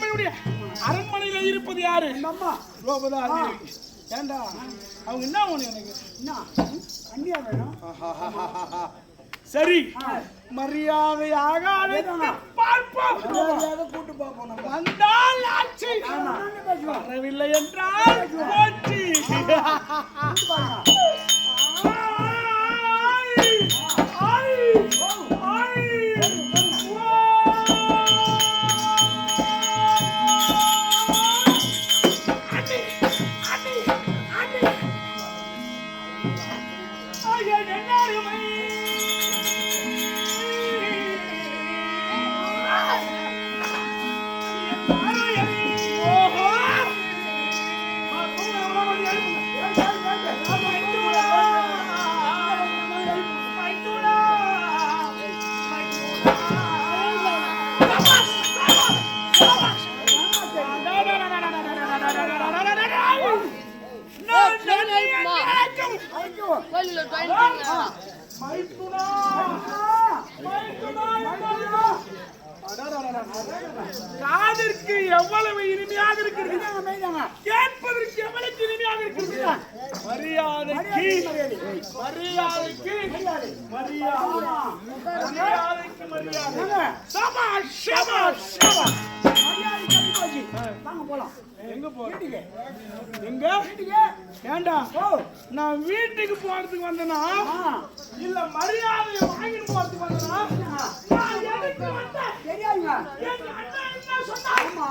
பெருமையுடைய அரண்மனையில இருப்பது யாரு? நம்ம ரோபதா ஏண்டா? அவங்க என்ன ஒண்ணு எனக்கு? என்ன? கண்ணியா வேணும்? சரி. மரியாதையாக அழைத்து பார்ப்போம். கூட்டு பார்ப்போம் வந்தால் ஆட்சி. வரவில்லை என்றால் போச்சு நான் வீட்டுக்கு போறதுக்கு வந்தனா. இல்ல மரியாதையை வாங்கிட்டு போறதுக்கு வந்தனா நான் எதுக்கு வந்தேன் தெரியாதுங்க என் அண்ணன் என்ன சொன்னாருமா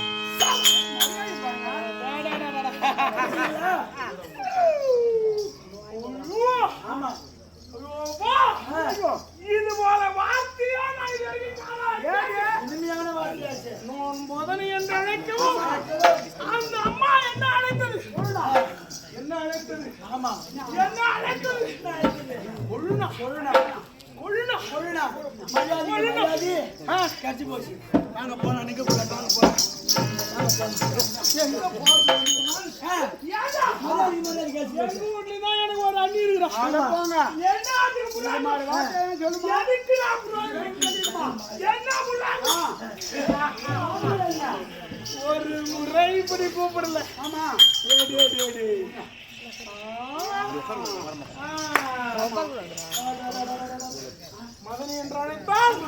ஒரு முறை இப்படி கூப்பிடல ஆமா ஏடி ஏடி ஏடி மதனி என்று என்ன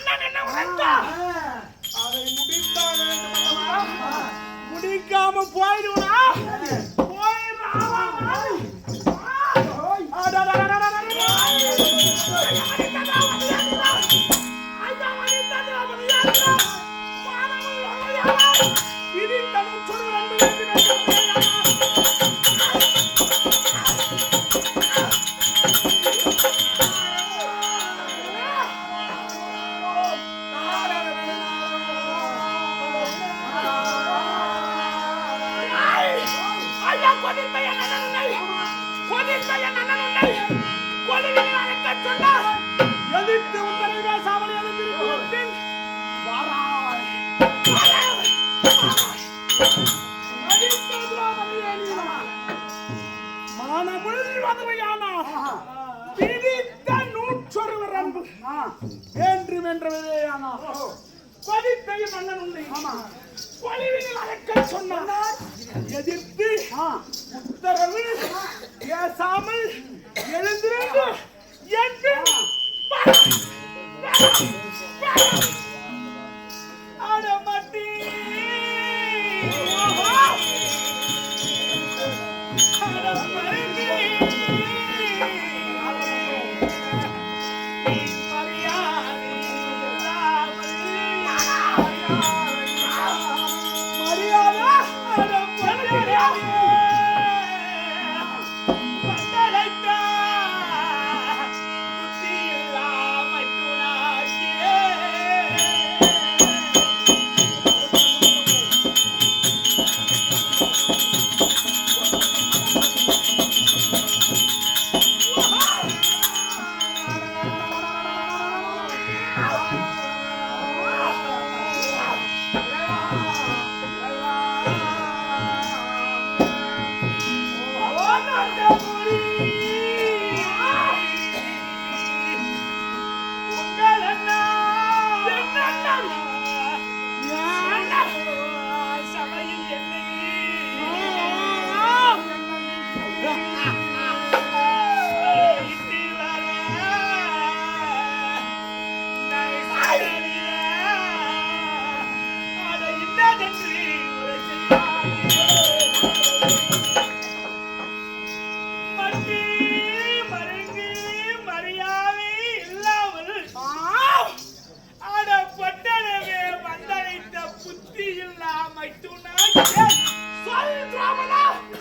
அண்ணன் என்ன உரைத்தான் அதை முடிக்காம போயிடுவா Thank you. கொதித்தைய மன்னன் உண்டு ஆமா. கொலிவினில் அழைக்க சொன்னார். எதிர்த்து. உத்தரவு பேசாமல் எழுந்திருந்து என் பின்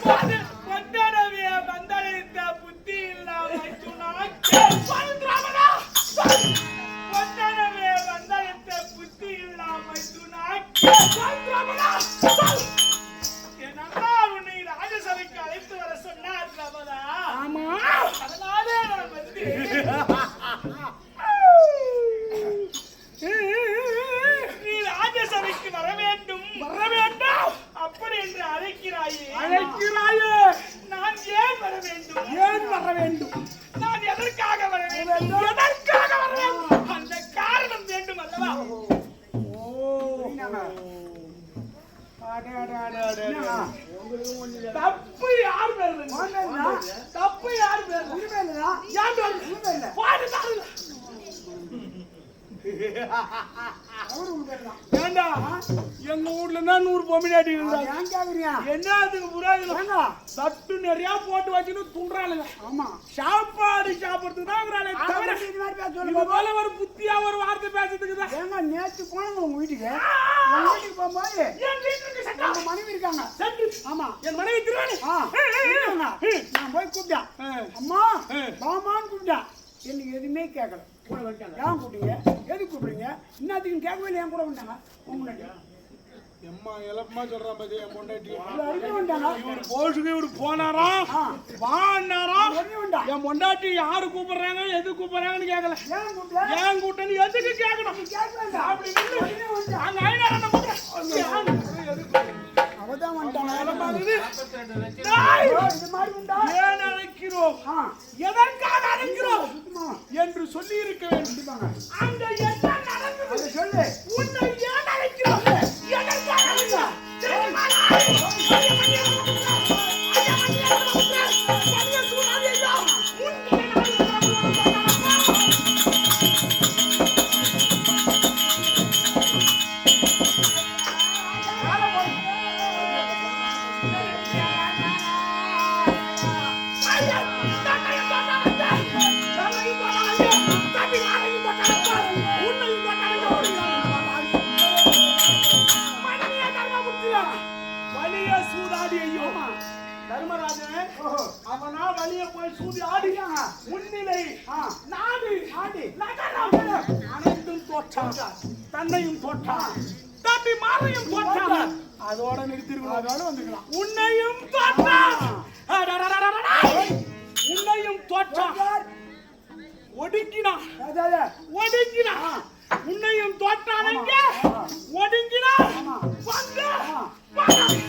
स्वातंत्र्य தப்பு யார் மேல? தப்பு மேல? யார் மேல உன் மேல. பாடுதாரு அவரு உன் மேலதான். ஏண்டா? எங்க ஊர்ல தான் நூறு பொம்மிடாட்டி அது இருந்தாங்க? என்னத்துக்கு புராதனம் ஏங்க? சட்டு நிறைய போட்டு வச்சுன்னு துண்டுறாளுங்க ஆமா. சாப்பாடு சாப்பிடுறதுக்கு தான் தவிர. போல ஒரு புத்தியா ஒரு வார்த்தை பேசுறதுக்கு தான். ஏங்க, போனோங்க உங்க வீட்டுக்கு. உங்க வீட்டுக்கு போகும்போது மனைவி இருக்காங்க. ஆமா. என் மனைவி திருவாணி. நான் போய் கூப்பிட்டேன். அம்மா மாமான்னு கூப்பிட்டேன் எனக்கு எதுவுமே கேட்கல கூட வந்துட்டாங்க ஏன் கூப்பிட்டீங்க எதுக்கு கூப்பிடுறீங்க? இன்னத்துக்கு கேட்கவே இல்லை என் கூட வந்துட்டாங்க முன்னாடி. எம்மா எலப்பமா சொல்றான் பாத்தி என் பொண்டாட்டி? இவரு போஷுக்கு இவரு போனாரா? வந்துட்டா என் பொண்டாட்டி யாரு கூப்பிடுறாங்க எது கூப்பிடுறாங்கன்னு கேட்கல ஏன் ஏன் கூட்டணி எதுக்கு கேட்கணும் அப்படி அங்க ஐநாயிரம் கூப்பிடுறேன். அவதான் வந்துட்டாங்க எதற்காக அழைக்கிறோம்? என்று சொல்லி இருக்க வேண்டும் அங்க என்ன நடந்தது? சொல்லு. உன்னை ஏன் அழைக்கிறோம்? எதற்காக அழைக்கிறோம்? ஒடுங்கினான் ஒடுங்கினான் உன்னையும் தோற்றானங்க ஒடுங்கினான் வந்து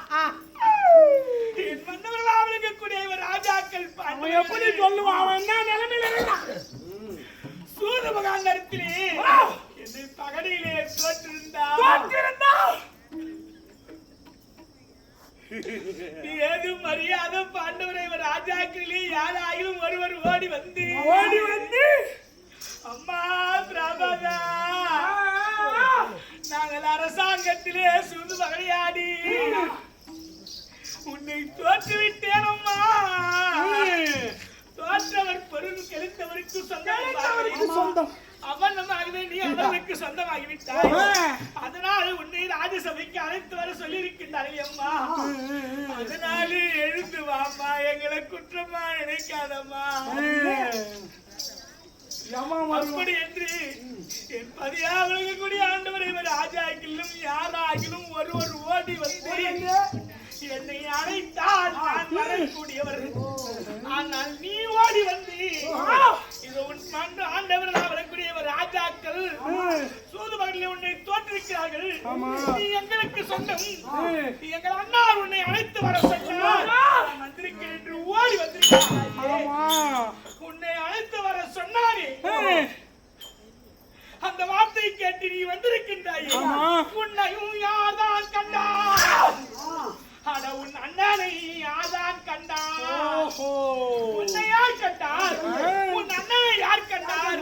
எப்படி சொல்லுவான் அவன் என்ன நிலைமையில இருக்கான் சூது மகாந்தரத்திலே என்னை பகடியிலே தோற்றிருந்தார் தோற்றிருந்தான். ஏது மரியாதை பாண்டவரை இவர் ராஜாக்களிலே யாராயிலும் ஒருவர் ஓடி வந்து. ஓடி வந்து? அம்மா பிரபதா! நாங்கள் அரசாங்கத்திலே சுது விளையாடி உன்னை தோற்றுவிட்டேன் அம்மா பொருள் கெடுத்தவருக்கு அவருக்கு சொந்தம். சொந்தம். அவன் நம்ம நீ அவனுக்கு சொந்தமாகிவிட்டாய். அதனால் உன்னை ராஜசபைக்கு அழைத்து வர அம்மா. அதனால எழுந்து வாம்மா எங்களை குற்றமா நினைக்காதம்மா? அப்படி என்று என் பதியாவளுக்கு கூடிய ஆண்டவர் இவர் ராஜாக்கிலும் யாராகிலும் ஒருவர் ஓடி வந்து என்னை அழைத்தால் நான் வரக்கூடியவர் ஆனால் நீ ஓடி வந்து இது உன் மன்று ஆண்டவர் நான் வரக்கூடியவர் ராஜாக்கள் சூதுமகளில் உன்னை தோற்றிருக்கிறார்கள் ஆமா. நீ எங்களுக்கு நீ எங்கள் அண்ணார் உன்னை அழைத்து வர சொன்னார். நான் வந்திருக்கிறேன் என்று ஓடி வந்திருக்கிறாய். ஆமா. உன்னை அழைத்து வர சொன்னாரே. அந்த வார்த்தை கேட்டு நீ வந்திருக்கின்றாயே. உன்னையும் யார்தான் கண்டா அட உன் அண்ணனை யார்தான் கண்டா. உன்னை யார் கண்டார். உன் அண்ணனை யார் கண்டார்?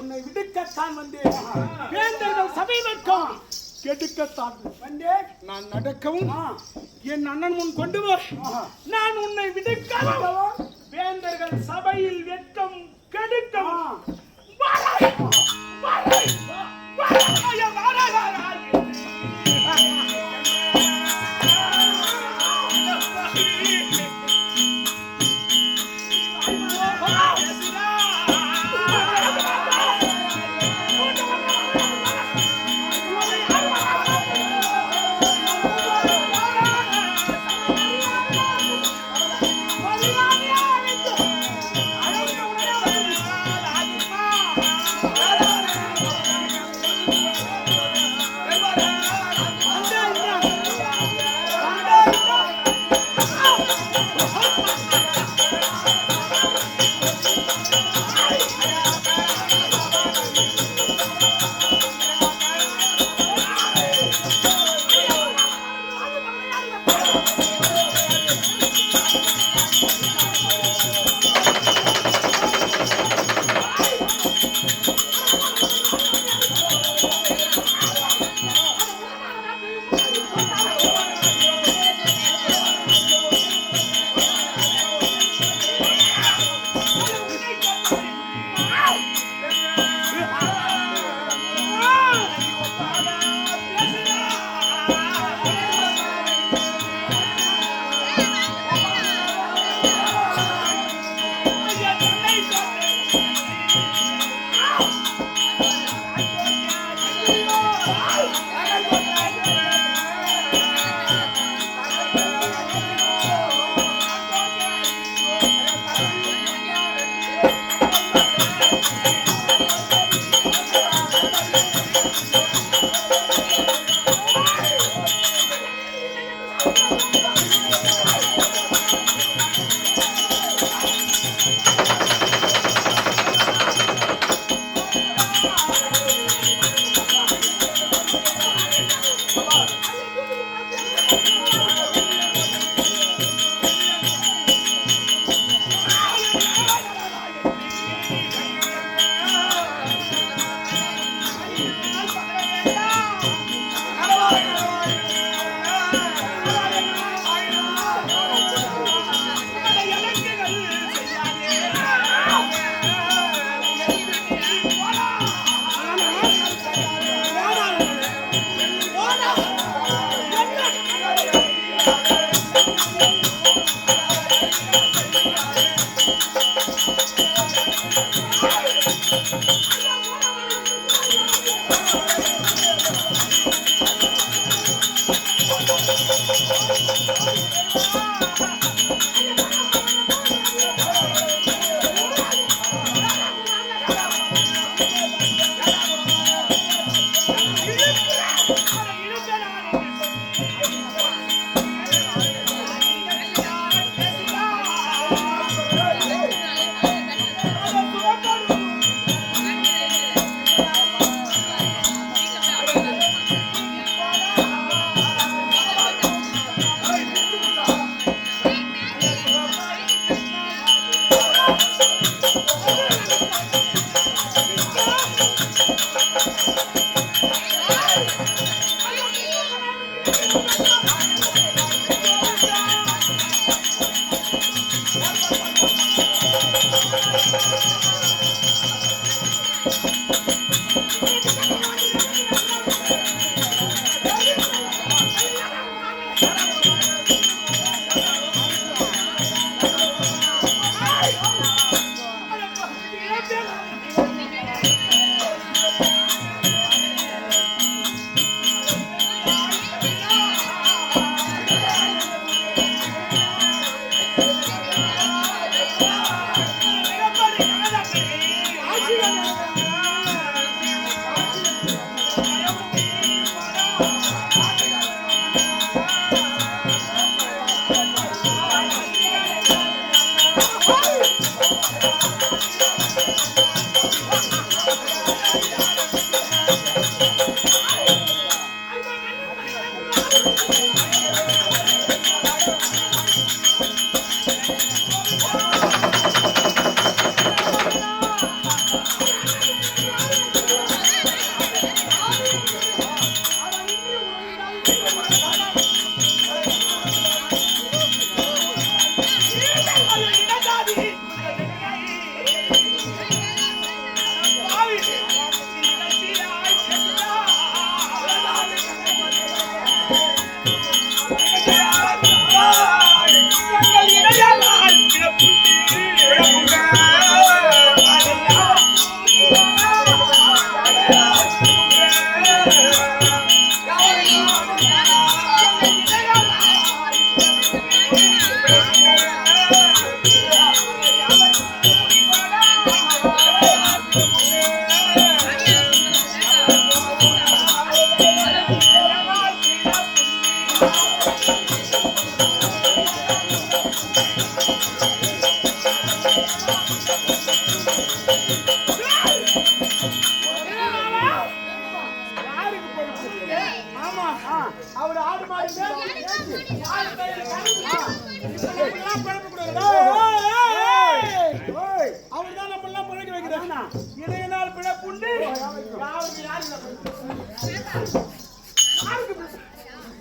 உன்னை விடுக்கத்தான் வந்தேன். வேந்தர்கள் சபை வைக்கும் கெடுக்கத்தான் வந்தேன். நான் நடக்கவும் என் அண்ணன் முன் கொண்டு போய் நான் உன்னை விடுக்கவும். வேந்தர்கள் சபையில் வெட்கம் கெடுக்கவும்.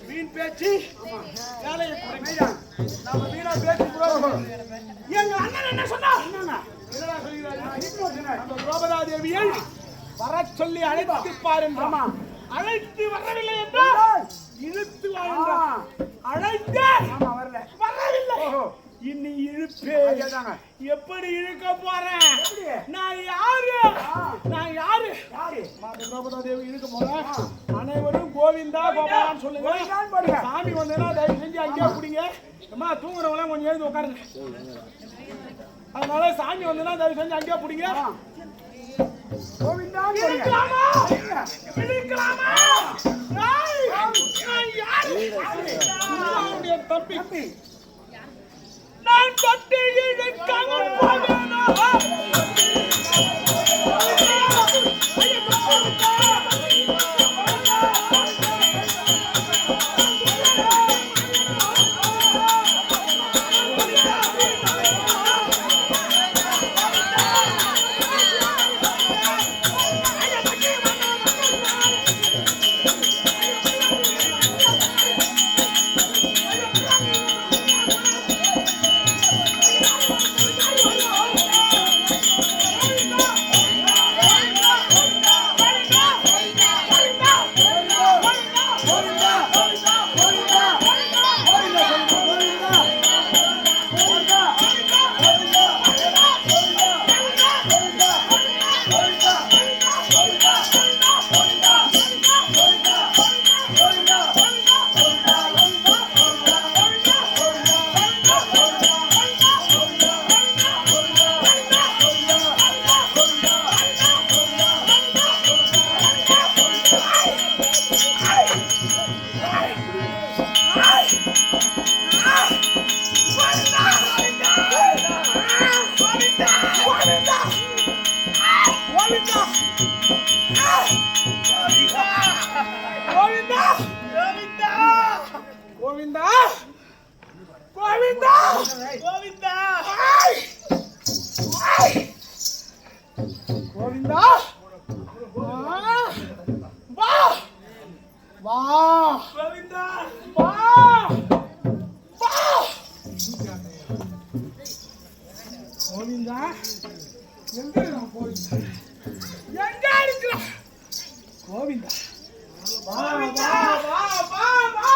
வீண் பேச்சு? வேலையை குறைமைதான். நாம வீணா பேசி புரோகிதம். எங்க அண்ணன் என்ன சொல்கிறாரு? அந்த திரௌபதா தேவியை வரச் சொல்லி அழைத்து பாருங்க அழைத்து வரவில்லை என்றால் இழுத்து வா என்றார். அழைத்து வரவில்லை. இன்னி இழுப்பு எப்படி இழுக்க போறேன் நான் யாரு? நான் யாரு? திரௌபதா தேவி இழுக்க போறேன் அனைவரும் கோவிந்தா கோபாலான்னு சொல்லுங்க. சாமி வந்தேன்னா தயவு செஞ்சு அங்கேயே பிடிங்க அம்மா தூங்குறவங்களாம் கொஞ்சம் எழுந்து உட்காருங்க அதனால சாமி வந்தேன்னா தயவு செஞ்சு அங்கேயே பிடிங்க. இழுக்கலாமா? இழுக்கலாமா? நான் யாரு? தம்பி. நான் தொட்டு இழுக்காமல் கோவிந்தா! கோவிந்தா! கோவிந்தா! வா! வா! கோவிந்தா! வா! வா! கோவிந்தா எங்க இருக்கான் கோவிந்தா? எங்க இருக்கிறான் கோவிந்தா. வா வா!